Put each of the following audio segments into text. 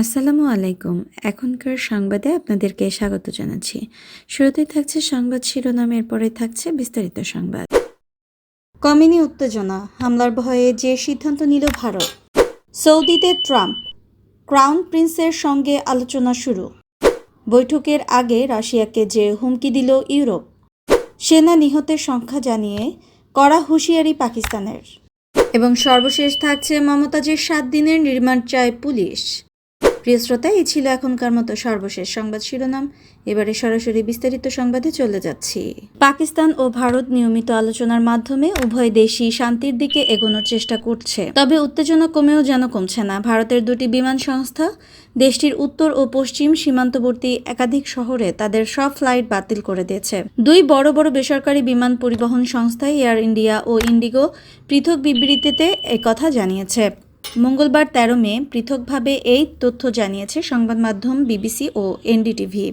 আসসালামু আলাইকুম। এখনকার সংবাদে আপনাদেরকে স্বাগত জানাচ্ছি। শুরুতেই থাকছে সংবাদ শিরোনামের পরে থাকছে বিস্তারিত সংবাদ। কমেনি উত্তেজনা, হামলার ভয়ে যে সিদ্ধান্ত নিল ভারত। সৌদিতে ট্রাম্প, ক্রাউন প্রিন্সের সঙ্গে আলোচনা শুরু। বৈঠকের আগে রাশিয়াকে যে হুমকি দিল ইউরোপ, সেনা নিহতের সংখ্যা জানিয়ে কড়া হুঁশিয়ারি পাকিস্তানের। এবং সর্বশেষ থাকছে মমতাজের সাত দিনের নির্মাণ চায় পুলিশ। প্রিয় শ্রোতা, এই ছিল এখনকার মতো সর্বশেষ সংবাদ শিরোনাম। এবারে সরাসরি বিস্তারিত সংবাদে চলে যাচ্ছি। পাকিস্তান ও ভারত নিয়মিত আলোচনার মাধ্যমে উভয় দেশই শান্তির দিকে এগোনোর চেষ্টা করছে। তবে উত্তেজনা কমেও যেন কমছে না। ভারতের দুটি বিমান সংস্থা, দেশটির উত্তর ও পশ্চিম সীমান্তবর্তী একাধিক শহরে তাদের সব ফ্লাইট বাতিল করে দিয়েছে। দুই বড় বড় বেসরকারি বিমান পরিবহন সংস্থা, এয়ার ইন্ডিয়া ও ইন্ডিগো, পৃথক বিবৃতিতে একথা জানিয়েছে। মঙ্গলবার তেরো মে পৃথকভাবে এই তথ্য জানিয়েছে সংবাদ মাধ্যম বিবিসি ও এনডিটিভি।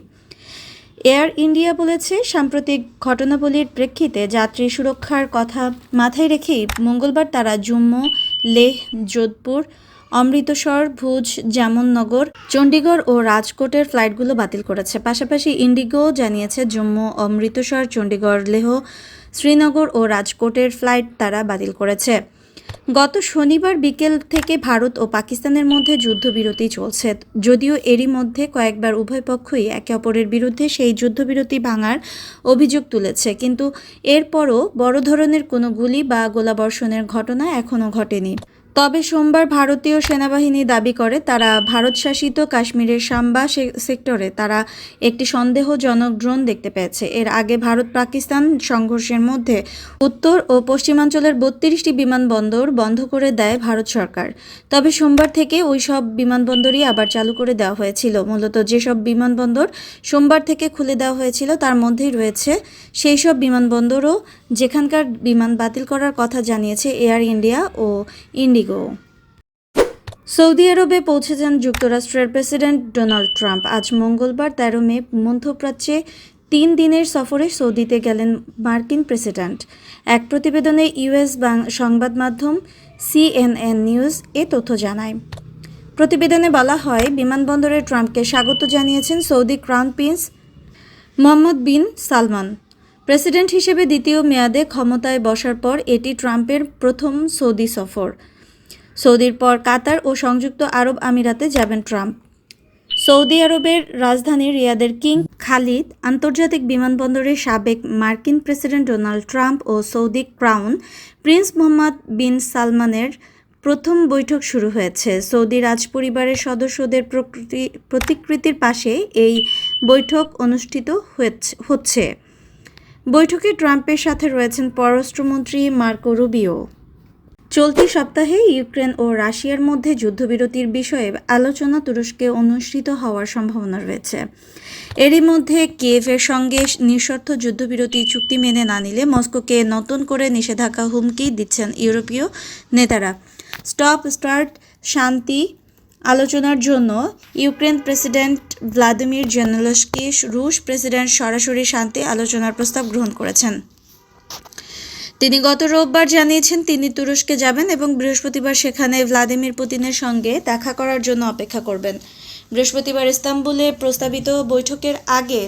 এয়ার ইন্ডিয়া বলেছে, সাম্প্রতিক ঘটনাবলীর প্রেক্ষিতে যাত্রী সুরক্ষার কথা মাথায় রেখেই মঙ্গলবার তারা জম্মু, লেহ, যোধপুর, অমৃতসর, ভুজ জামননগর চণ্ডীগড় ও রাজকোটের ফ্লাইটগুলো বাতিল করেছে। পাশাপাশি ইন্ডিগো জানিয়েছে, জম্মু, অমৃতসর, চণ্ডীগড়, লেহ, শ্রীনগর ও রাজকোটের ফ্লাইট তারা বাতিল করেছে। গত শনিবার বিকেল থেকে ভারত ও পাকিস্তানের মধ্যে যুদ্ধবিরতি চলছে। যদিও এরই মধ্যে কয়েকবার উভয় পক্ষই একে অপরের বিরুদ্ধে সেই যুদ্ধবিরতি ভাঙার অভিযোগ তুলেছে। কিন্তু এরপরও বড় ধরনের কোনো গুলি বা গোলাবর্ষণের ঘটনা এখনও ঘটেনি। তবে সোমবার ভারতীয় সেনাবাহিনী দাবি করে, তারা ভারত শাসিত কাশ্মীরের সাম্বা সেক্টরে তারা একটি সন্দেহজনক ড্রোন দেখতে পেয়েছে। এর আগে ভারত পাকিস্তান সংঘর্ষের মধ্যে উত্তর ও পশ্চিমাঞ্চলের বত্রিশটি বিমানবন্দর বন্ধ করে দেয় ভারত সরকার। তবে সোমবার থেকে ওই সব বিমানবন্দরই আবার চালু করে দেওয়া হয়েছিল। মূলত যেসব বিমানবন্দর সোমবার থেকে খুলে দেওয়া হয়েছিল, তার মধ্যেই রয়েছে, সেই সব বিমানবন্দরও যেখানকার বিমান বাতিল করার কথা জানিয়েছে এয়ার ইন্ডিয়া ও ইন্ডিগো। সৌদি আরবে পৌঁছেছেন যুক্তরাষ্ট্রের প্রেসিডেন্ট ডোনাল্ড ট্রাম্প। আজ মঙ্গলবার তেরো মে মধ্যপ্রাচ্যে তিন দিনের সফরে সৌদিতে গেলেন মার্কিন প্রেসিডেন্ট। এক প্রতিবেদনে ইউএস সংবাদ মাধ্যম সিএনএন নিউজ এ তথ্য জানায়। প্রতিবেদনে বলা হয়, বিমানবন্দরে ট্রাম্পকে স্বাগত জানিয়েছেন Saudi crown prince Mohammed bin Salman. President হিসেবে দ্বিতীয় মেয়াদে ক্ষমতায় বসার পর এটি ট্রাম্পের প্রথম সৌদি সফর। সৌদির পর কাতার ও সংযুক্ত আরব আমিরাতে যাবেন ট্রাম্প। সৌদি আরবের রাজধানী রিয়াদের কিং খালিদ, আন্তর্জাতিক বিমানবন্দরের সাবেক মার্কিন প্রেসিডেন্ট ডোনাল্ড ট্রাম্প ও Saudi crown prince Mohammed bin সালমানের প্রথম বৈঠক শুরু হয়েছে। সৌদি রাজপরিবারের সদস্যদের প্রকৃতি, প্রতিকৃতির পাশে এই বৈঠক অনুষ্ঠিত হচ্ছে। বৈঠকে ট্রাম্পের সাথে রয়েছেন পররাষ্ট্রমন্ত্রী মার্কো রুবিও। চলতি সপ্তাহে ইউক্রেন ও রাশিয়ার মধ্যে যুদ্ধবিরতির বিষয়ে আলোচনা তুরস্কে অনুষ্ঠিত হওয়ার সম্ভাবনা রয়েছে। এরই মধ্যে কিয়েভের সঙ্গে নিঃশর্ত যুদ্ধবিরতি চুক্তি মেনে না নিলে মস্কোকে নতুন করে নিষেধাজ্ঞা হুমকি দিচ্ছেন ইউরোপীয় নেতারা। স্টপ স্টার্ট শান্তি আলোচনার জন্য ইউক্রেন প্রেসিডেন্ট ভ্লাদিমির জেনেলস্কি রুশ প্রেসিডেন্ট সরাসরি শান্তি আলোচনার প্রস্তাব গ্রহণ করেছেন। তিনি গত রোববার জানিয়েছেন, তিনি তুরস্কে যাবেন এবং বৃহস্পতিবার সেখানে ভ্লাদিমির পুতিনের সঙ্গে দেখা করার জন্য অপেক্ষা করবেন। বৃহস্পতিবার ইস্তাম্বুলে প্রস্তাবিত বৈঠকের আগে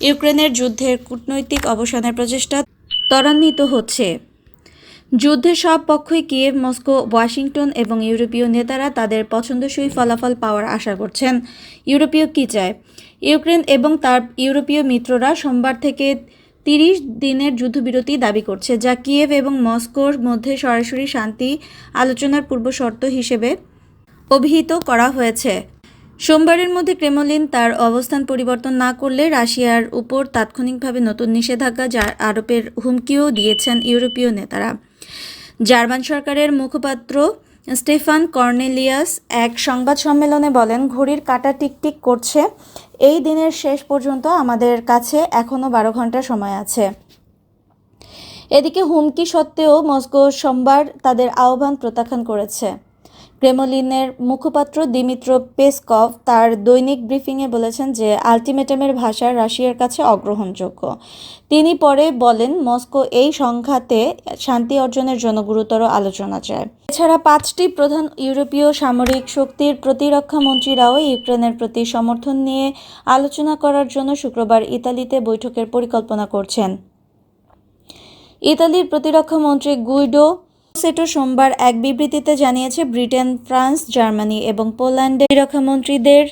ইউক্রেনের যুদ্ধের কূটনৈতিক অবসানের প্রচেষ্টা ত্বরান্বিত হচ্ছে। যুদ্ধের সব পক্ষই কিয়েভ, মস্কো, ওয়াশিংটন এবং ইউরোপীয় নেতারা তাদের পছন্দসই ফলাফল পাওয়ার আশা করছেন। ইউরোপীয় কী চায়? ইউক্রেন এবং তার ইউরোপীয় মিত্ররা সোমবার থেকে তিরিশ দিনের যুদ্ধবিরতি দাবি করছে, যা কিয়েভ এবং মস্কোর মধ্যে সরাসরি শান্তি আলোচনার পূর্বশর্ত হিসেবে অভিহিত করা হয়েছে। সোমবারের মধ্যে ক্রেমলিন তার অবস্থান পরিবর্তন না করলে রাশিয়ার উপর তাৎক্ষণিকভাবে নতুন নিষেধাজ্ঞা, যার আরোপের হুমকিও দিয়েছেন ইউরোপীয় নেতারা। জার্মান সরকারের মুখপাত্র স্টেফান কর্নেলিয়াস এক সংবাদ সম্মেলনে বলেন, ঘড়ির কাঁটা টিকটিক করছে। এই দিনের শেষ পর্যন্ত আমাদের কাছে এখনও বারো ঘণ্টা সময় আছে। এদিকে হুমকি সত্ত্বেও মস্কো সোমবার তাদের আহ্বান প্রত্যাখ্যান করেছে। ক্রেমলিনের মুখপাত্র দিমিত্র পেসকভ তার দৈনিক ব্রিফিংয়ে বলেছেন যে আলটিমেটামের ভাষা রাশিয়ার কাছে অগ্রহণযোগ্য। তিনি পরে বলেন, মস্কো এই সংঘাতে শান্তি অর্জনের জন্য গুরুতর আলোচনা চায়। এছাড়া পাঁচটি প্রধান ইউরোপীয় সামরিক শক্তির প্রতিরক্ষা মন্ত্রীরাও ইউক্রেনের প্রতি সমর্থন নিয়ে আলোচনা করার জন্য শুক্রবার ইতালিতে বৈঠকের পরিকল্পনা করছেন। ইতালির প্রতিরক্ষা মন্ত্রী গুইডো সেটো সোমবার এক বিবৃতিতে জানিয়েছে ব্রিটেন, ফ্রান্স, জার্মানি এবং পোল্যান্ডের প্রতিরক্ষা মন্ত্রীদের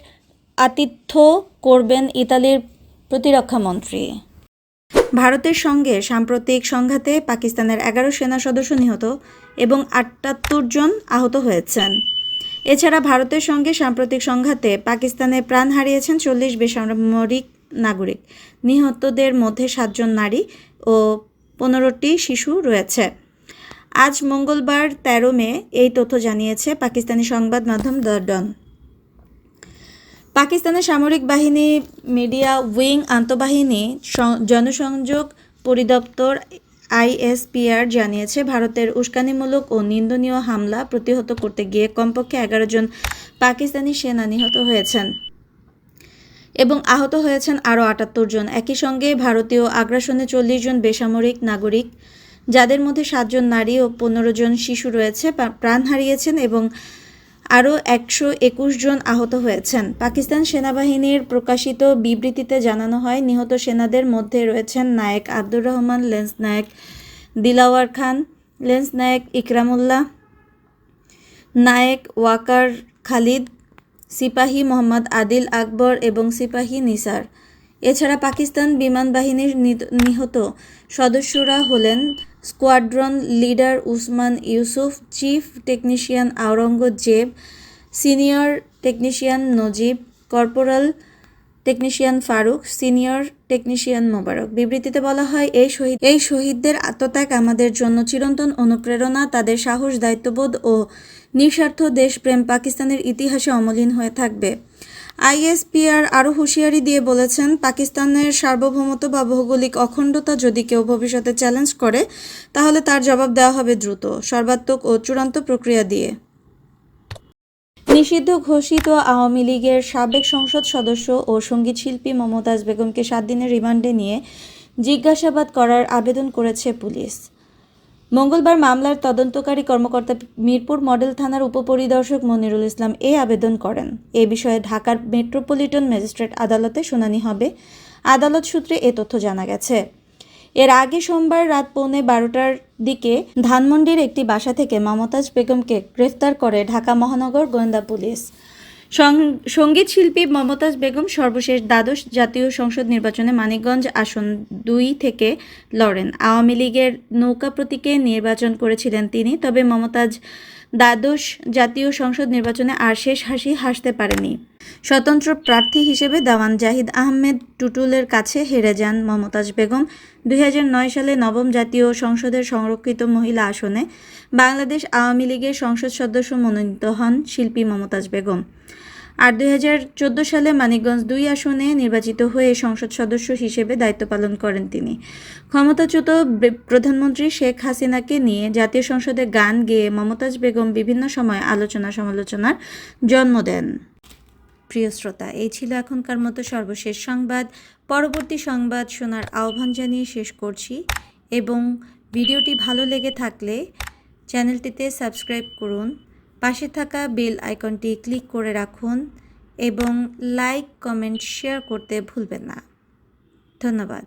আতিথ্য করবেন ইতালির প্রতিরক্ষামন্ত্রী। ভারতের সঙ্গে সাম্প্রতিক সংঘাতে পাকিস্তানের এগারো সেনা সদস্য নিহত এবং আটাত্তর জন আহত হয়েছেন। এছাড়া ভারতের সঙ্গে সাম্প্রতিক সংঘাতে পাকিস্তানে প্রাণ হারিয়েছেন চল্লিশ বেসামরিক নাগরিক। নিহতদের মধ্যে সাতজন নারী ও পনেরোটি শিশু রয়েছে। আজ মঙ্গলবার তেরো মে, এই তথ্য জানিয়েছে পাকিস্তানি সংবাদ মাধ্যম দ্য ডন। পাকিস্তানের সামরিক বাহিনী, মিডিয়া উইং, আন্তঃবাহিনী জনসংযোগ পরিদপ্তর আইএসপিআর জানিয়েছে, ভারতের উস্কানিমূলক ও নিন্দনীয় হামলা প্রতিহত করতে গিয়ে কমপক্ষে এগারো জন পাকিস্তানি সেনা নিহত হয়েছেন এবং আহত হয়েছেন আরও আটাত্তর জন। একই সঙ্গে ভারতীয় আগ্রাসনে চল্লিশ জন বেসামরিক নাগরিক যাদের মধ্যে সাতজন নারী ও পনেরো জন শিশু রয়েছে প্রাণ হারিয়েছেন এবং আরও একশো একুশ জন আহত হয়েছেন। পাকিস্তান সেনাবাহিনীর প্রকাশিত বিবৃতিতে জানানো হয়, নিহত সেনাদের মধ্যে রয়েছেন নায়েক আব্দুর রহমান, লেন্স নায়েক দিলাওয়ার খান, লেন্স নায়েক ইকরামুল্লাহ, নায়েক ওয়াকার খালিদ, সিপাহী মোহাম্মদ আদিল আকবর এবং সিপাহী নিসার। এছাড়া পাকিস্তান বিমান বাহিনীর নিহত সদস্যরা হলেন squadron leader Usman Yousuf, chief technician Aurangzeb, senior technician Najib, corporal technician Farooq, senior technician Mubarak. বিবৃতিতে বলা হয়, এই শহীদ এই শহীদদের আত্মত্যাগ আমাদের জন্য চিরন্তন অনুপ্রেরণা, তাদের সাহস, দায়িত্ববোধ ও নিঃস্বার্থ দেশপ্রেম পাকিস্তানের ইতিহাসে অমলিন হয়ে থাকবে। আইএসপিআর আরও হুঁশিয়ারি দিয়ে বলেছেন, পাকিস্তানের সার্বভৌমত্ব বা ভৌগোলিক অখণ্ডতা যদি কেউ ভবিষ্যতে চ্যালেঞ্জ করে, তাহলে তার জবাব দেওয়া হবে দ্রুত, সর্বাত্মক ও চূড়ান্ত প্রক্রিয়া দিয়ে। নিষিদ্ধ ঘোষিত আওয়ামী লীগের সাবেক সংসদ সদস্য ও সঙ্গীতশিল্পী মমতাজ বেগমকে সাত দিনের রিমান্ডে নিয়ে জিজ্ঞাসাবাদ করার আবেদন করেছে পুলিশ। মঙ্গলবার মামলার তদন্তকারী কর্মকর্তা মিরপুর মডেল থানার উপপরিদর্শক মনিরুল ইসলাম এ আবেদন করেন। এ বিষয়ে ঢাকার মেট্রোপলিটন ম্যাজিস্ট্রেট আদালতে শুনানি হবে। আদালত সূত্রে এ তথ্য জানা গেছে। এর আগে সোমবার রাত পৌনে বারোটার দিকে ধানমন্ডির একটি বাসা থেকে মমতাজ বেগমকে গ্রেফতার করে ঢাকা মহানগর গোয়েন্দা পুলিশ। সংগীত শিল্পী মমতাজ বেগম সর্বশেষ দ্বাদশ জাতীয় সংসদ নির্বাচনে মানিকগঞ্জ আসন দুই থেকে লড়েন। আওয়ামী লীগের নৌকা প্রতীকে নির্বাচন করেছিলেন তিনি, তবে মমতাজ দ্বাদশ জাতীয় সংসদ নির্বাচনে আর শেষ হাসি হাসতে পারেনি স্বতন্ত্র প্রার্থী হিসেবে দেওয়ান জাহিদ আহমেদ টুটুলের কাছে হেরে যান মমতাজ বেগম। দু হাজার নয় সালে নবম জাতীয় সংসদের সংরক্ষিত মহিলা আসনে বাংলাদেশ আওয়ামী লীগের সংসদ সদস্য মনোনীত হন শিল্পী মমতাজ বেগম। আর দু হাজার চোদ্দ সালে মানিকগঞ্জ দুই আসনে নির্বাচিত হয়ে সংসদ সদস্য হিসেবে দায়িত্ব পালন করেন তিনি। ক্ষমতাচ্যুত প্রধানমন্ত্রী শেখ হাসিনাকে নিয়ে জাতীয় সংসদে গান গেয়ে মমতাজ বেগম বিভিন্ন সময় আলোচনা সমালোচনার জন্ম দেন। প্রিয় শ্রোতা, এই ছিল এখনকার মতো সর্বশেষ সংবাদ। পরবর্তী সংবাদ শোনার আহ্বান জানিয়ে শেষ করছি এবং ভিডিওটি ভালো লেগে থাকলে চ্যানেলটিতে সাবস্ক্রাইব করুন। পাশে থাকা বেল আইকনটি ক্লিক করে রাখুন এবং লাইক, কমেন্ট, শেয়ার করতে ভুলবেন না। ধন্যবাদ।